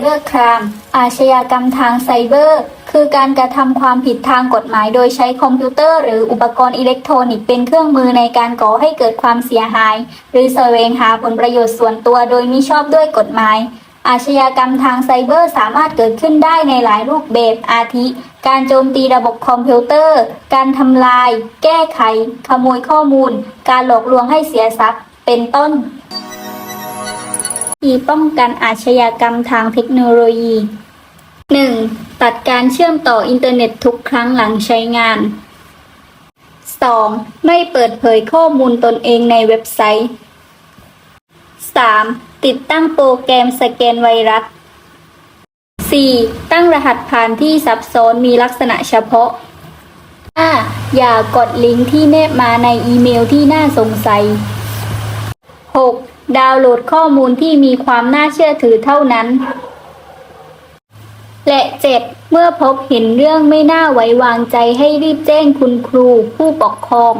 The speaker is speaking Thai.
เบอร์ครามอาชญากรรมทางไซเบอร์ คือการกระทำความผิดทางกฎหมายโดยใช้คอมพิวเตอร์หรืออุปกรณ์อิเล็กทรอนิกส์เป็นเครื่องมือในการก่อให้เกิดความเสียหาย หรือแสวงหาผลประโยชน์ส่วนตัวโดยมิชอบด้วยกฎหมาย อาชญากรรมทางไซเบอร์สามารถเกิดขึ้นได้ในหลายรูปแบบอาทิ การโจมตีระบบคอมพิวเตอร์ การทำลาย แก้ไข ขโมยข้อมูล การหลอกลวงให้เสียทรัพย์ เป็นต้น ธีป้องกันอาชญากรรมทางเทคโนโลยี 1. ตัดการเชื่อมต่ออินเทอร์เน็ตทุกครั้งหลังใช้งาน 2. ไม่เปิดเผยข้อมูลตนเองในเว็บไซต์ 3. ติดตั้งโปรแกรมสแกนไวรัส 4. ตั้งรหัสผ่านที่ซับซ้อนมีลักษณะเฉพาะ 5. อย่ากดลิงก์ที่แนบมาในอีเมลที่น่าสงสัย 6. ดาวน์โหลดข้อมูลที่มีความน่าเชื่อถือเท่านั้น และเจ็ดเมื่อพบเห็นเรื่องไม่น่าไว้วางใจให้รีบแจ้งคุณครูผู้ปกครอง